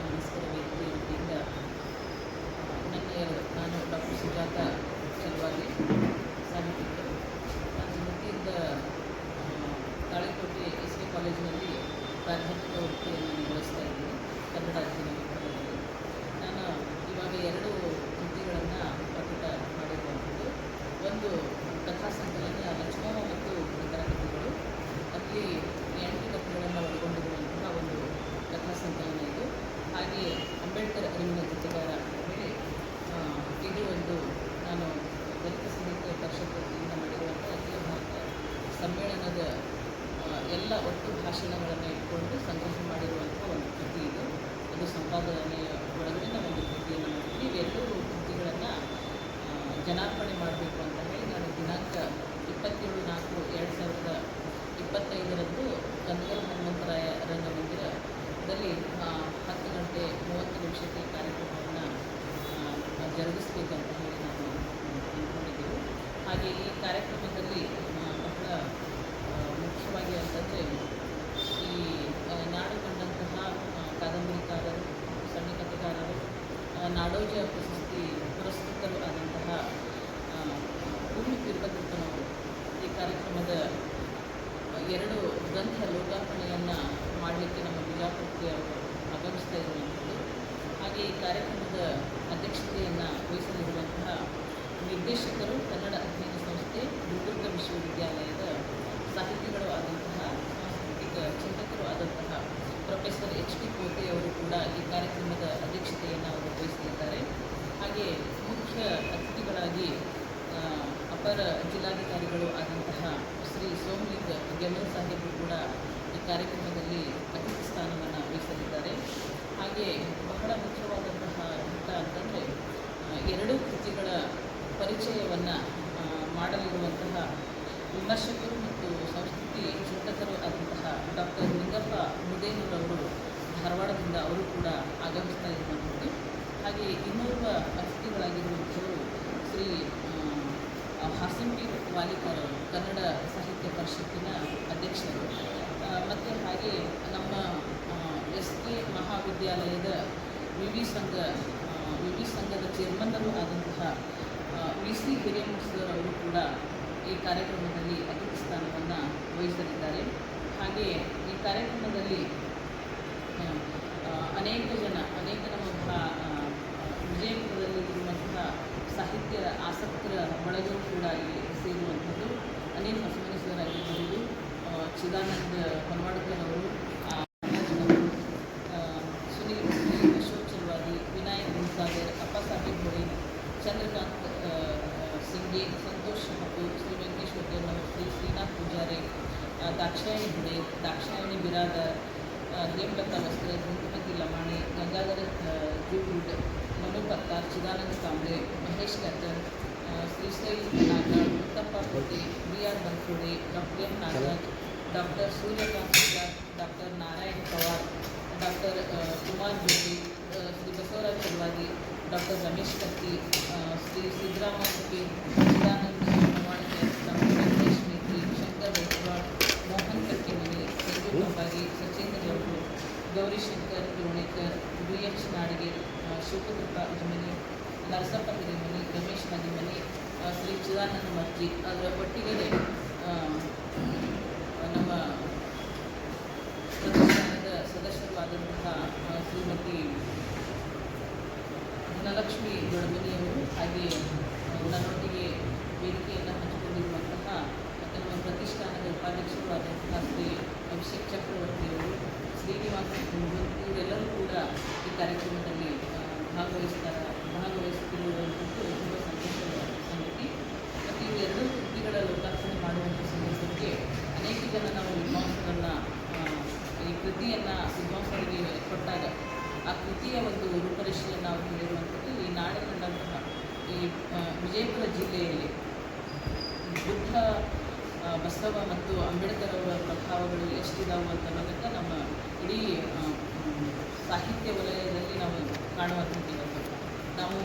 ನಮಸ್ಕಾರ ವೇದಿಕೆ ವತಿಯಿಂದ ಎರಡು ನಾನು ಡಾಕ್ಟರ್ ಸುಜಾತ ಸಲುವಾಗಿ ಸಾಹಿತ್ಯಿಕರು ನಾನು ಆ, ತಾಳಿಕೋಟೆ ಎಸ್ ಕೆ ಕಾಲೇಜಿನಲ್ಲಿ ಪ್ರಾಧ್ಯಾಪಕ ವೃತ್ತಿಯನ್ನು ನಿರ್ವಹಿಸ್ತಾ ಇದ್ದೀನಿ ಕನ್ನಡ ಅಧ್ಯಯನ ವಿಭಾಗದಲ್ಲಿ ನಾನು ಇವಾಗ ಎರಡು ಕೃತಿಗಳನ್ನು ಪ್ರಕಟ ಮಾಡಿರುವಂಥದ್ದು. ಒಂದು ಕಥಾ ಸಂಕಲನ ಲಕ್ಷ್ಮಣ ಮತ್ತು ಇತರ ಕಥೆಗಳು. ಅಲ್ಲಿ ಎಂಟು ಕಥೆಗಳನ್ನು ಒಳಗೊಂಡಿರುವಂತಹ ಒಂದು ಕಥಾ ಸಂಕಲನ ಇದು ಹಾಗೆ ಅಂಬೇಡ್ಕರ್ ಅರಿವಿನ ಜೊತೆಗಾರ ಅಂತ ಹೇಳಿ ಆ, ಇದು ಒಂದು ನಾನು ದಲಿತ ಸಾಹಿತ್ಯ ಪರಿಷತ್ ವತಿಯಿಂದ ಮಾಡಿರುವಂಥ ಅಖಿಲ ಭಾರತ ಸಮ್ಮೇಳನದ ಆ, ಎಲ್ಲ ಒಟ್ಟು ಭಾಷಣಗಳನ್ನು ಇಟ್ಕೊಂಡು ಸಂಗ್ರಹ ಮಾಡಿರುವಂಥ ಒಂದು ಕೃತಿ ಇದು. ಅದು ಸಂಪಾದನೆಯ ಒಳಗಡೆ ನಾವು ಒಂದು ಕೃತಿಯನ್ನು ಮಾಡಿದ್ವಿ ಇವೆರಡೂ ಕೃತಿಗಳನ್ನು ಜನಾರ್ಪಣೆ ಮಾಡಬೇಕು ಅಂತ ಹೇಳಿ ನಾನು ದಿನಾಂಕ ಇಪ್ಪತ್ತೇಳು ನಾಲ್ಕು ಎರಡು ಸಾವಿರದ ಇಪ್ಪತ್ತೈದರಂದು ಕಂದಗಲ್ ಹನುಮಂತರಾಯ ರಂಗಮಂದಿರದಲ್ಲಿ ಹತ್ತು ಗಂಟೆ ಮೂವತ್ತು ನಿಮಿಷಕ್ಕೆ ಕಾರ್ಯಕ್ರಮವನ್ನು ಜರುಗಿಸಬೇಕಂತ ಹೇಳಿ ನಾವು ಅಂದ್ಕೊಂಡಿದ್ದೆವು ಹಾಗೆ ಈ ಕಾರ್ಯಕ್ರಮದಲ್ಲಿ ಬಹಳ ಮುಖ್ಯವಾಗಿ ಅಂತಂದರೆ ಈ ಆ, ನಾಡು ಕಂಡಂತಹ ಆ, ಕಾದಂಬರಿಕಾರರು ಸಣ್ಣ ಕಥೆಗಾರರು ಆ, ನಾಡೋಜ ಪ್ರಶಸ್ತಿ ಪುರಸ್ಕೃತರು ಆದಂತಹ ಭೂಮಿ ತಿರುಪತಿಪ್ಪನವರು ಈ ಕಾರ್ಯಕ್ರಮದ ಎರಡು ಗ್ರಂಥ ಲೋಕಾರ್ಪಣೆಯನ್ನು ಮಾಡಲಿಕ್ಕೆ ನಮ್ಮ ಬಿಜಾಪುರಕ್ಕೆ ಅವರು ಆಗಮಿಸ್ತಾ ಇರುವಂಥದ್ದು ಹಾಗೆ ಈ ಕಾರ್ಯಕ್ರಮದ ಅಧ್ಯಕ್ಷತೆಯನ್ನು ವಹಿಸಲಿರುವಂತಹ ನಿರ್ದೇಶಕರು, ಕನ್ನಡ ಅಧ್ಯಯನ ಸಂಸ್ಥೆ ಗುಲ್ಬರ್ಗ ವಿಶ್ವವಿದ್ಯಾಲಯದ ಸಾಹಿತಿಗಳು ಆದಂತಹ, ಸಾಂಸ್ಕೃತಿಕ ಚಿಂತಕರು ಆದಂತಹ ಪ್ರೊಫೆಸರ್ ಎಚ್ ಡಿ ಕೋಟೆ ಅವರು ಕೂಡ ಈ ಕಾರ್ಯಕ್ರಮದ ಅಧ್ಯಕ್ಷತೆಯನ್ನು ಅವರು ವಹಿಸಲಿದ್ದಾರೆ. ಹಾಗೆ ಮುಖ್ಯ ಅತಿಥಿಗಳಾಗಿ ಅಪರ ಜಿಲ್ಲಾಧಿಕಾರಿಗಳು ಆದಂತಹ ಶ್ರೀ ಸೋಮಲಿಂಗ ಗೆಲ್ಲೂರ್ ಸಾಹೇಬರು ಕೂಡ ಈ ಕಾರ್ಯಕ್ರಮದಲ್ಲಿ ಅತಿಥಿ ಸ್ಥಾನವನ್ನು ವಹಿಸಲಿದ್ದಾರೆ. ಹಾಗೆ ಬಹಳ ಮುಖ್ಯವಾದಂತಹ ಹಂತ ಅಂತಂದರೆ ಎರಡೂ ಕೃತಿಗಳ ಪರಿಚಯವನ್ನು ಮಾಡಲಿರುವಂತಹ ವಿಮರ್ಶಕರು ಮತ್ತು ಸಂಸ್ಕೃತಿ ಚಿಂತಕರು ಆದಂತಹ ಡಾಕ್ಟರ್ ಲಿಂಗಪ್ಪ ಮುದೇನೂರವರು ಧಾರವಾಡದಿಂದ ಅವರು ಕೂಡ ಆಗಮಿಸ್ತಾ ಇರುವಂಥದ್ದು ಹಾಗೆ ಇನ್ನೋರ್ವ ಅತಿಥಿಗಳಾಗಿರುವಂಥವರು ಶ್ರೀ ಹಾಸಂಪಿ ವಾಲಿಕರ್ ಕನ್ನಡ ಸಾಹಿತ್ಯ ಪರಿಷತ್ತಿನ ಅಧ್ಯಕ್ಷರು. ಮತ್ತು ಹಾಗೆ ನಮ್ಮ ಎಸ್ ಕೆ ಮಹಾವಿದ್ಯಾಲಯದ ವಿವಿ ಸಂಘ ವಿವಿ ಸಂಘದ ಚೇರ್ಮನ್ನರು ಆದಂತಹ ವಿ ಸಿ ಹಿರೇಮಠದವರು ಕೂಡ ಈ ಕಾರ್ಯಕ್ರಮದಲ್ಲಿ ಅತಿಥಿ ಸ್ಥಾನವನ್ನು ವಹಿಸಲಿದ್ದಾರೆ. चंद्रकांत सिंगे संतोष शहापूर श्री वेंकटेश्वर देवनवती श्रीनाथ पुजारी दाक्षायणी भिड़े, Dakshayani Biradar Hemalata Vastra Hindumati Lamane, Gangadhar Jude Manu Pattar, Chidanand Kamble, Mahesh Kadar Shrishail Nagar, Muttappa Kote, B R Bankhode doctor M Nagar doctor Suryakant Sutar doctor Narayan Pawar, doctor Kumar Joshi Shri Basavaraj Chalawadi doctor Ramesh Katti Shri Siddarama Sukhi Chidananda Pramanikar doctor Metri, Shankar Betwad Mohan Kattimani, Sanju Kambagi Sachendra Gowdru Gowrishankar Lonekar B H ನಾಡಿಗೆ ಶಿವಕೃಪ ಅಜ್ಮನಿ ನರಸಪ್ಪ ಹಿರೇಮನಿ, ರಮೇಶ್ ಮದಿಮನಿ ಶ್ರೀ ಚಿದಾನಂದ ಮರ್ಜಿ ಅದರ ಒಟ್ಟಿಗೆ ನಮ್ಮ ಪ್ರತಿಷ್ಠಾನದ ಸದಸ್ಯರಾದಂತಹ ಶ್ರೀಮತಿ ಧನಲಕ್ಷ್ಮಿ ದೊಡಮನಿಯವರು ಹಾಗೆ ಆ, ನನ್ನೊಟ್ಟಿಗೆ ವೇದಿಕೆಯನ್ನು ಹಂಚಿಕೊಂಡಿರುವಂತಹ ಮತ್ತು ನಮ್ಮ ಪ್ರತಿಷ್ಠಾನದ ಉಪಾಧ್ಯಕ್ಷರು ಆದಂತಹ ಶ್ರೀ ಅಭಿಷೇಕ್ ಚಕ್ರವರ್ತಿಯವರು ಶ್ರೀನಿವಾಸ ಇವರೆಲ್ಲರೂ ಕೂಡ ಈ ಕಾರ್ಯಕ್ರಮದಲ್ಲಿ ಭಾಗವಹಿಸ್ತಾರ ಭಾಗವಹಿಸುತ್ತಿರುವಂಥದ್ದು ತುಂಬ ಸಂತೋಷದ ಸಂಗತಿ ಮತ್ತು ಇವೆರಡೂ ಕೃತಿಗಳ ಲೋಕಾರ್ಪಣೆ ಮಾಡುವಂಥ ಸಂದರ್ಭಕ್ಕೆ ಅನೇಕ ಜನ ನಾವು ವಿದ್ವಾಂಸರನ್ನು ಈ ಕೃತಿಯನ್ನು ವಿದ್ವಾಂಸರಿಗೆ ಕೊಟ್ಟಾಗ ಆ ಕೃತಿಯ ಒಂದು ರೂಪರೇಷೆಯನ್ನು ನಾವು ಹೇಳಿರುವಂಥದ್ದು ಈ ನಾಡು ಕಂಡಂತಹ ಈ ಆ, ವಿಜಯಪುರ ಜಿಲ್ಲೆಯಲ್ಲಿ ಬುದ್ಧ ಆ, ಬಸವ ಮತ್ತು ಅಂಬೇಡ್ಕರ್ ಅವರ ಪ್ರಭಾವಗಳು ಎಷ್ಟಿದಾವು ಅನ್ನೋದಕ್ಕೆ ನಮ್ಮ ಇಡೀ ಸಾಹಿತ್ಯ ವಲಯದಲ್ಲಿ ನಾವು ಕಾಣುವಂಥದ್ದು ನಾವು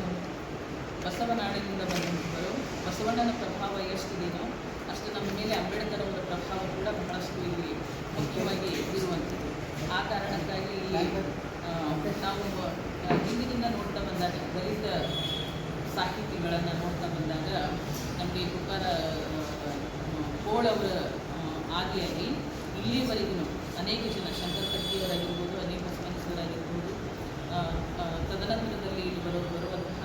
ಬಸವನಾಡಿನಿಂದ ಬಂದಂಥವರು, ಬಸವಣ್ಣನ ಪ್ರಭಾವ ಎಷ್ಟಿದೆಯೋ ಅಷ್ಟು ನಮ್ಮ ಮೇಲೆ ಅಂಬೇಡ್ಕರ್ ಅವರ ಪ್ರಭಾವ ಕೂಡ ಬಹಳಷ್ಟು ಇಲ್ಲಿ ಮುಖ್ಯವಾಗಿ ಇರುವಂಥದ್ದು ಆ ಕಾರಣಕ್ಕಾಗಿ ನಾವು ಹಿಂದಿನಿಂದ ನೋಡ್ತಾ ಬಂದಾಗ ದಲಿತ ಸಾಹಿತಿಗಳನ್ನು ನೋಡ್ತಾ ಬಂದಾಗ ನಮಗೆ ಕುಮಾರ ಅವರ ಆದಿಯಾಗಿ ಇಲ್ಲಿಯವರೆಗೂ ಅನೇಕ ಜನ ಶಂಕರ್ ಕಟ್ಟಿಯವರಾಗಿರ್ಬೋದು ಅನೇಕ ಆ, ತದನಂತರದಲ್ಲಿ ಇಲ್ಲಿ ಬರೋ ಬರುವಂತಹ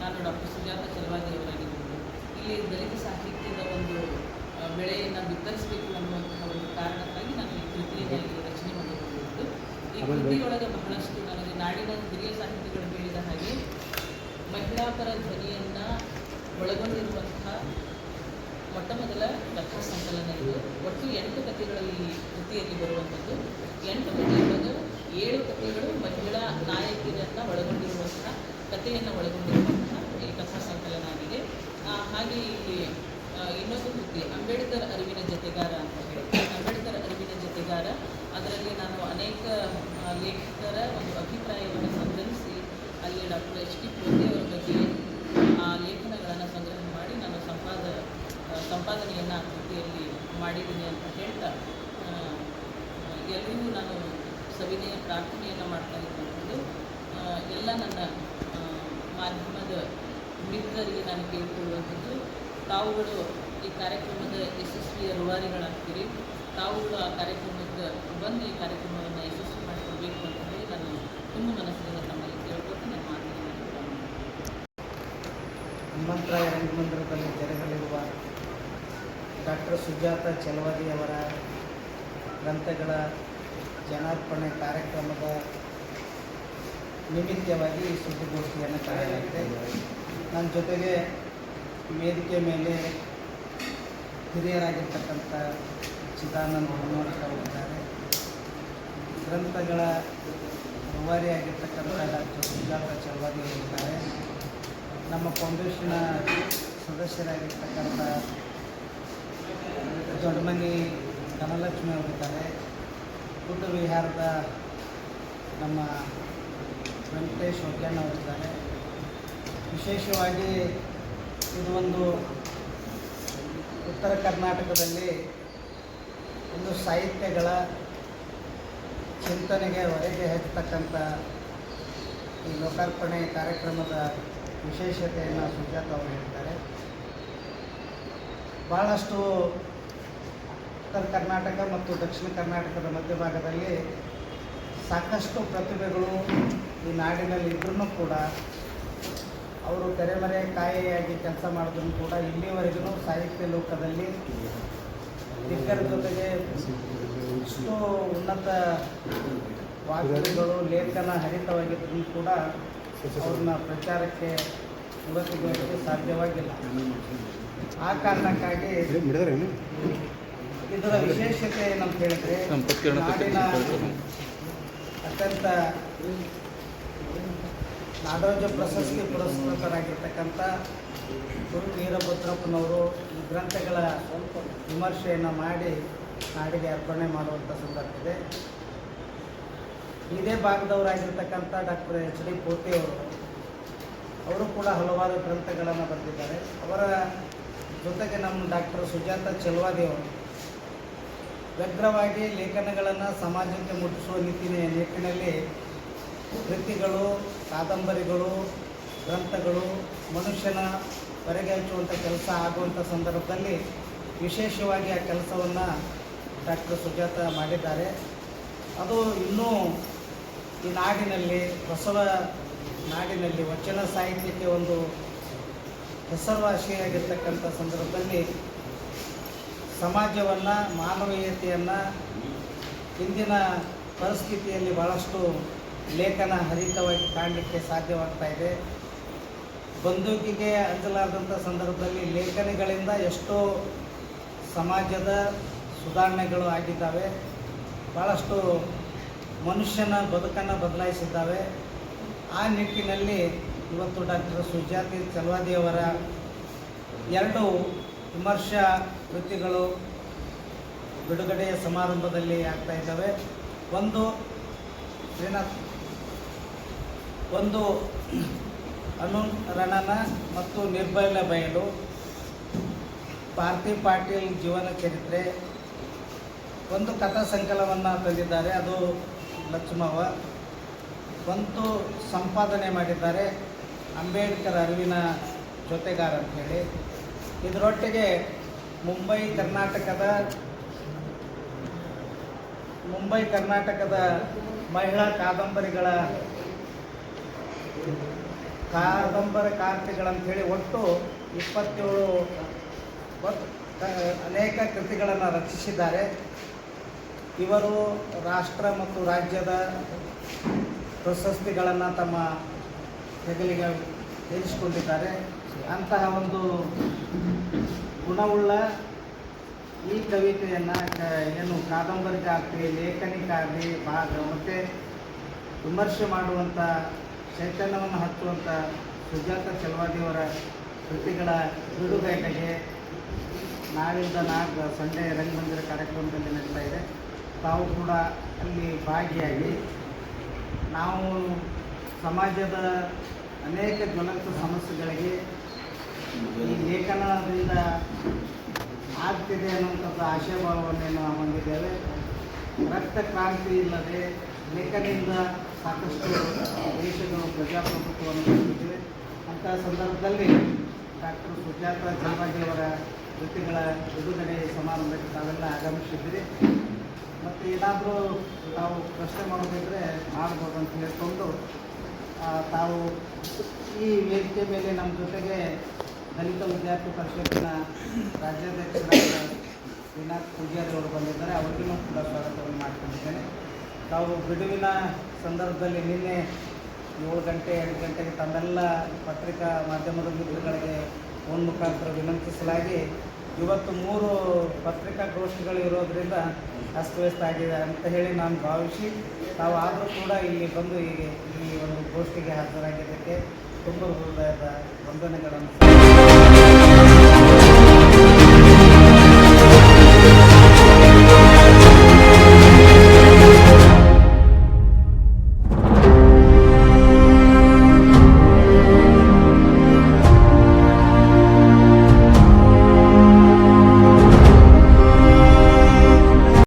ನಾನು ಡಾಕ್ಟರ್ ಸುಜಾತ ಚಲವಾದಿಯವರಾಗಿರ್ಬೋದು ಇಲ್ಲಿ ದಲಿತ ಸಾಹಿತ್ಯದ ಒಂದು ಬೆಳೆಯನ್ನು ಬಿತ್ತರಿಸಬೇಕು ಅನ್ನುವಂತಹ ಒಂದು ಕಾರಣಕ್ಕಾಗಿ ನಾನು ಈ ಕೃತಿಯನ್ನು ರಚನೆ ಮಾಡಿಕೊಂಡಿದ್ದು ಈ ಕೃತಿಯೊಳಗೆ ಬಹಳಷ್ಟು ನನಗೆ ನಾಡಿನ ಹಿರಿಯ ಸಾಹಿತಿಗಳು ಹೇಳಿದ ಹಾಗೆ ಮಹಿಳಾ ಪರ ಧ್ವನಿಯನ್ನು ಒಳಗೊಂಡಿರುವಂತಹ ಮೊಟ್ಟ ಮೊದಲ ಕಥಾ ಸಂಕಲನ ಇದು ಒಟ್ಟು ಎಂಟು ಕಥೆಗಳಲ್ಲಿ ಕೃತಿಯಲ್ಲಿ ಬರುವಂಥದ್ದು. ಎಂಟು ಕಥೆಯೊಳಗೆ ಏಳು ಕಥೆಗಳು ಮಹಿಳಾ ನಾಯಕಿಯರನ್ನು ಒಳಗೊಂಡಿರುವಂತಹ, ಕಥೆಯನ್ನು ಒಳಗೊಂಡಿರುವಂತಹ ಈ ಕಥಾ ಸಂಕಲನ ಆಗಿದೆ. ಹಾಗೆ ಇಲ್ಲಿ ಇನ್ನೊಂದು ಕೃತಿ, ಅಂಬೇಡ್ಕರ್ ಅರಿವಿನ ಜೊತೆಗಾರ ಅಂತ ಹೇಳಿ ಅಂಬೇಡ್ಕರ್ ಅರಿವಿನ ಜೊತೆಗಾರ, ಅದರಲ್ಲಿ ನಾನು ಅನೇಕ ಲೇಖಕರ ಒಂದು ಅಭಿಪ್ರಾಯವನ್ನು ಸಂಗ್ರಹಿಸಿ, ಅಲ್ಲಿ ಡಾಕ್ಟರ್ ಎಚ್ ಡಿ ಪೋತೆ ಅವರ ಬಗ್ಗೆ ಆ ಲೇಖನಗಳನ್ನು ಸಂಗ್ರಹ ಮಾಡಿ ನಾನು ಸಂಪಾದ ಆ, ಸಂಪಾದನೆಯನ್ನು ಆ ಕೃತಿಯಲ್ಲಿ ಮಾಡಿದ್ದೀನಿ ಅಂತ ಹೇಳ್ತಾ ಎಲ್ಲರಿಗೂ ನಾನು ಸವಿನಯ ಪ್ರಾರ್ಥನೆಯನ್ನು ಮಾಡ್ತಾ ಇರುವಂಥದ್ದು ಎಲ್ಲ ನನ್ನ ಮಾಧ್ಯಮದ ಮಿತ್ರರಿಗೆ ನಾನು ಕೇಳಿಕೊಳ್ಳುವಂಥದ್ದು, ತಾವುಗಳು ಈ ಕಾರ್ಯಕ್ರಮದ ಯಶಸ್ವಿಯ ರೂವಾರಿಗಳಾಗ್ತೀರಿ, ತಾವುಗಳು ಆ ಕಾರ್ಯಕ್ರಮಕ್ಕೆ ಬಂದು ಈ ಕಾರ್ಯಕ್ರಮವನ್ನು ಯಶಸ್ವಿ ಮಾಡಿಕೊಳ್ಬೇಕು ಅಂತ ಹೇಳಿ ನಾನು ತುಂಬ ಮನಸ್ಸಿನಿಂದ ತಮ್ಮಲ್ಲಿ ಕೇಳ್ಕೊಟ್ಟು ನನ್ನ ಮಾತನ್ನು ನಾನು ಹನುಮಂತರಾಯ ರಂಗಮಂದಿರದಲ್ಲಿ ಡಾಕ್ಟರ್ ಸುಜಾತ ಚಲವಾದಿಯವರ ಗ್ರಂಥಗಳ ಜನಾರ್ಪಣೆ ಕಾರ್ಯಕ್ರಮದ ನಿಮಿತ್ತವಾಗಿ ಈ ಸುದ್ದಿಗೋಷ್ಠಿಯನ್ನು ಕರೆಯಲಾಗಿದೆ. ನನ್ನ ಜೊತೆಗೆ ವೇದಿಕೆ ಮೇಲೆ ಹಿರಿಯರಾಗಿರ್ತಕ್ಕಂಥ ಚಿದಾನಂದ ಹನುಮಂತ ಅವರಿದ್ದಾರೆ ಗ್ರಂಥಗಳ ರೂವಾರಿಯಾಗಿರ್ತಕ್ಕಂಥ ಡಾಕ್ಟರ್ ಸುಜಾತ ಚಲವಾದಿ ಅವರಿದ್ದಾರೆ ನಮ್ಮ ಫೌಂಡೇಶನ್ನ ಸದಸ್ಯರಾಗಿರ್ತಕ್ಕಂಥ ದೊಡ್ಡಮನಿ ಧನಲಕ್ಷ್ಮಿ ಅವರಿದ್ದಾರೆ ಬುದ್ಧ ವಿಹಾರದ ನಮ್ಮ ವೆಂಕಟೇಶ್ ಒಗ್ಗಣ್ಣ ಅವರಿದ್ದಾರೆ ವಿಶೇಷವಾಗಿ ಇದು ಒಂದು ಉತ್ತರ ಕರ್ನಾಟಕದಲ್ಲಿ ಒಂದು ಸಾಹಿತ್ಯಗಳ ಚಿಂತನೆಗೆ ಹೊರಗೆ ಹೆಚ್ಚತಕ್ಕಂಥ ಈ ಲೋಕಾರ್ಪಣೆ ಕಾರ್ಯಕ್ರಮದ ವಿಶೇಷತೆಯನ್ನು ಸುಜಾತ ಅವರು ಹೇಳ್ತಾರೆ ಭಾಳಷ್ಟು ಉತ್ತರ ಕರ್ನಾಟಕ ಮತ್ತು ದಕ್ಷಿಣ ಕರ್ನಾಟಕದ ಮಧ್ಯಭಾಗದಲ್ಲಿ ಸಾಕಷ್ಟು ಪ್ರತಿಭೆಗಳು ಈ ನಾಡಿನಲ್ಲಿ ಇದ್ರೂ ಕೂಡ ಅವರು ತೆರೆಮರೆ ಕಾಯಿಯಾಗಿ ಕೆಲಸ ಮಾಡಿದ್ರು ಕೂಡ ಇಲ್ಲಿವರೆಗೂ ಸಾಹಿತ್ಯ ಲೋಕದಲ್ಲಿ ದಿಗ್ಗರ ಜೊತೆಗೆ ಇಷ್ಟು ಉನ್ನತ ವಾಕ್ಯಗಳು, ಲೇಖನ ಹರಿತವಾಗಿದ್ರೂ ಕೂಡ ಅವ್ರನ್ನ ಪ್ರಚಾರಕ್ಕೆ ಇವತ್ತಿಗೆ ಸಾಧ್ಯವಾಗಿಲ್ಲ. ಆ ಕಾರಣಕ್ಕಾಗಿ ಇದರ ವಿಶೇಷತೆ ಏನಂತ ಹೇಳಿದ್ರೆ ನಾಡಿನ ಅತ್ಯಂತ ನಾಡೋಜ ಪ್ರಶಸ್ತಿ ಪುರಸ್ಕೃತರಾಗಿರ್ತಕ್ಕಂಥ ಗುರು ವೀರಭದ್ರಪ್ಪನವರು ಈ ಗ್ರಂಥಗಳ ವಿಮರ್ಶೆಯನ್ನು ಮಾಡಿ ನಾಡಿಗೆ ಅರ್ಪಣೆ ಮಾಡುವಂಥ ಸಂದರ್ಭ ಇದೆ. ಇದೇ ಭಾಗದವರಾಗಿರ್ತಕ್ಕಂಥ ಡಾಕ್ಟರ್ ಎಚ್ ಡಿ ಪೋತೆಯವರು ಅವರು ಕೂಡ ಹಲವಾರು ಗ್ರಂಥಗಳನ್ನು ಬರೆದಿದ್ದಾರೆ. ಅವರ ಜೊತೆಗೆ ನಮ್ಮ ಡಾಕ್ಟರ್ ಸುಜಾತ ಚೆಲವಾದಿಯವರು ವ್ಯಗ್ರವಾಗಿ ಲೇಖನಗಳನ್ನು ಸಮಾಜಕ್ಕೆ ಮುಟ್ಟಿಸುವ ನಿಟ್ಟಿನ ನಿಟ್ಟಿನಲ್ಲಿ ಕೃತಿಗಳು, ಕಾದಂಬರಿಗಳು, ಗ್ರಂಥಗಳು ಮನುಷ್ಯನ ಹೊರಗೆ ಹಚ್ಚುವಂಥ ಕೆಲಸ ಆಗುವಂಥ ಸಂದರ್ಭದಲ್ಲಿ ವಿಶೇಷವಾಗಿ ಆ ಕೆಲಸವನ್ನು ಡಾಕ್ಟರ್ ಸುಜಾತ ಮಾಡಿದ್ದಾರೆ. ಅದು ಇನ್ನೂ ಈ ನಾಡಿನಲ್ಲಿ, ಬಸವ ನಾಡಿನಲ್ಲಿ ವಚನ ಸಾಹಿತ್ಯಕ್ಕೆ ಒಂದು ಹೆಸರುವಾಸಿಯಾಗಿರ್ತಕ್ಕಂಥ ಸಂದರ್ಭದಲ್ಲಿ ಸಮಾಜವನ್ನು, ಮಾನವೀಯತೆಯನ್ನು ಇಂದಿನ ಪರಿಸ್ಥಿತಿಯಲ್ಲಿ ಭಾಳಷ್ಟು ಲೇಖನ ಹರಿತವಾಗಿ ಕಾಣಲಿಕ್ಕೆ ಸಾಧ್ಯವಾಗ್ತಾ ಇದೆ. ಬಂದೂಕಿಗೆ ಅಂಜಲಾರದಂಥ ಸಂದರ್ಭದಲ್ಲಿ ಲೇಖನಗಳಿಂದ ಎಷ್ಟೋ ಸಮಾಜದ ಸುಧಾರಣೆಗಳು ಆಗಿದ್ದಾವೆ. ಭಾಳಷ್ಟು ಮನುಷ್ಯನ ಬದುಕನ್ನು ಬದಲಾಯಿಸಿದ್ದಾವೆ. ಆ ನಿಟ್ಟಿನಲ್ಲಿ ಇವತ್ತು ಡಾಕ್ಟರ್ ಸುಜಾತಿ ಚಲವಾದಿಯವರ ಎರಡು ವಿಮರ್ಶಾ ಕೃತಿಗಳು ಬಿಡುಗಡೆಯ ಸಮಾರಂಭದಲ್ಲಿ ಆಗ್ತಾ ಇದ್ದಾವೆ. ಒಂದು ಶ್ರೀನಾಥ್, ಒಂದು ಅನುರಣನ ಮತ್ತು ನಿರ್ಬಲ ಬಯಲು ಪಾರ್ಥಿ ಪಾಟೀಲ್ ಜೀವನ ಚರಿತ್ರೆ, ಒಂದು ಕಥಾ ಸಂಕಲನವನ್ನು ತಂದಿದ್ದಾರೆ, ಅದು ಲಕ್ಷ್ಮವ ಒಂದು ಸಂಪಾದನೆ ಮಾಡಿದ್ದಾರೆ ಅಂಬೇಡ್ಕರ್ ಅರಿವಿನ ಜೊತೆಗಾರ ಅಂಥೇಳಿ. ಇದರೊಟ್ಟಿಗೆ ಮುಂಬೈ ಕರ್ನಾಟಕದ ಮುಂಬೈ ಕರ್ನಾಟಕದ ಮಹಿಳಾ ಕಾದಂಬರಿಗಳ ಕಾದಂಬರಿಕಾರ್ತಿಗಳಂಥೇಳಿ ಒಟ್ಟು ಇಪ್ಪತ್ತೇಳು ಅನೇಕ ಕೃತಿಗಳನ್ನು ರಚಿಸಿದ್ದಾರೆ. ಇವರು ರಾಷ್ಟ್ರ ಮತ್ತು ರಾಜ್ಯದ ಪ್ರಶಸ್ತಿಗಳನ್ನು ತಮ್ಮ ಹೆಗಲಿಗೆ ಇರಿಸಿಕೊಂಡಿದ್ದಾರೆ ಅಂತಹ ಒಂದು ಗುಣವುಳ್ಳ ಈ ಕವಿತೆಯನ್ನು ಕ ಏನು ಕಾದಂಬರಿಗಾಗಲಿ ಲೇಖನಿಗಾಗಲಿ ಭಾಗ, ಮತ್ತು ವಿಮರ್ಶೆ ಮಾಡುವಂಥ ಚೈತನ್ಯವನ್ನು ಹತ್ತುವಂಥ ಸುಜಾತ ಚಲವಾದಿಯವರ ಕೃತಿಗಳ ಬಿಡುಗಡೆಗೆ ನಾಳಿಂದ ನಾಲ್ಕು ಸಂಡೇ ರಂಗಮಂದಿರ ಕಾರ್ಯಕ್ರಮದಲ್ಲಿ ನಡೀತಾ ಇದೆ. ತಾವು ಕೂಡ ಅಲ್ಲಿ ಭಾಗಿಯಾಗಿ ನಾವು ಸಮಾಜದ ಅನೇಕ ಜ್ವಲಂತ ಸಮಸ್ಯೆಗಳಿಗೆ ಈ ಲೇಖನದಿಂದ ಆಗ್ತಿದೆ ಅನ್ನುವಂಥದ್ದು ಆಶಯಭಾವವನ್ನು ನಾವು ಹೊಂದಿದ್ದೇವೆ. ರಕ್ತ ಕ್ರಾಂತಿ ಇಲ್ಲದೆ ಲೇಖನಿಂದ ಸಾಕಷ್ಟು ದೇಶಗಳು ಪ್ರಜಾಪ್ರಭುತ್ವವನ್ನು ಹೊಂದಿದ್ದೇವೆ. ಅಂತಹ ಸಂದರ್ಭದಲ್ಲಿ ಡಾಕ್ಟರ್ ಸುಜಾತ ಅವರ ಕೃತಿಗಳ ಬಿಡುಗಡೆ ಸಮಾರಂಭಕ್ಕೆ ತಾವೆಲ್ಲ ಆಗಮಿಸಿದ್ದೀರಿ. ಮತ್ತು ಏನಾದರೂ ತಾವು ಪ್ರಶ್ನೆ ಮಾಡೋದಿದ್ರೆ ಮಾಡ್ಬೋದು ಅಂತ ಹೇಳ್ಕೊಂಡು ತಾವು ಈ ವೇದಿಕೆ ಮೇಲೆ ನಮ್ಮ ಜೊತೆಗೆ ದಲಿತ ವಿದ್ಯಾರ್ಥಿ ಪರಿಷತ್ತಿನ ರಾಜ್ಯಾಧ್ಯಕ್ಷರಾದ ಶ್ರೀನಾಥ್ ಪೂಜಾರಿ ಅವರು ಬಂದಿದ್ದಾರೆ. ಅವರಿಗೂ ಕೂಡ ಸ್ವಾಗತವನ್ನು ಮಾಡ್ಕೊಂಡಿದ್ದೇನೆ. ತಾವು ಬಿಡುವಿನ ಸಂದರ್ಭದಲ್ಲಿ ನಿನ್ನೆ ಏಳು ಗಂಟೆ ಎರಡು ಗಂಟೆಗೆ ತಮ್ಮೆಲ್ಲ ಪತ್ರಿಕಾ ಮಾಧ್ಯಮದ ಮಿತ್ರಗಳಿಗೆ ಫೋನ್ ಮುಖಾಂತರ ವಿನಂತಿಸಲಾಗಿ ಇವತ್ತು ಮೂರು ಪತ್ರಿಕಾಗೋಷ್ಠಿಗಳು ಇರೋದರಿಂದ ಅಸ್ತವ್ಯಸ್ತ ಆಗಿದೆ ಅಂತ ಹೇಳಿ ನಾನು ಭಾವಿಸಿ ತಾವು ಆದರೂ ಕೂಡ ಇಲ್ಲಿ ಬಂದು ಈ ಒಂದು ಗೋಷ್ಠಿಗೆ ಹಾಜರಾಗಿದ್ದಕ್ಕೆ ತುಂಬ ಬಂಧನಗಳನ್ನು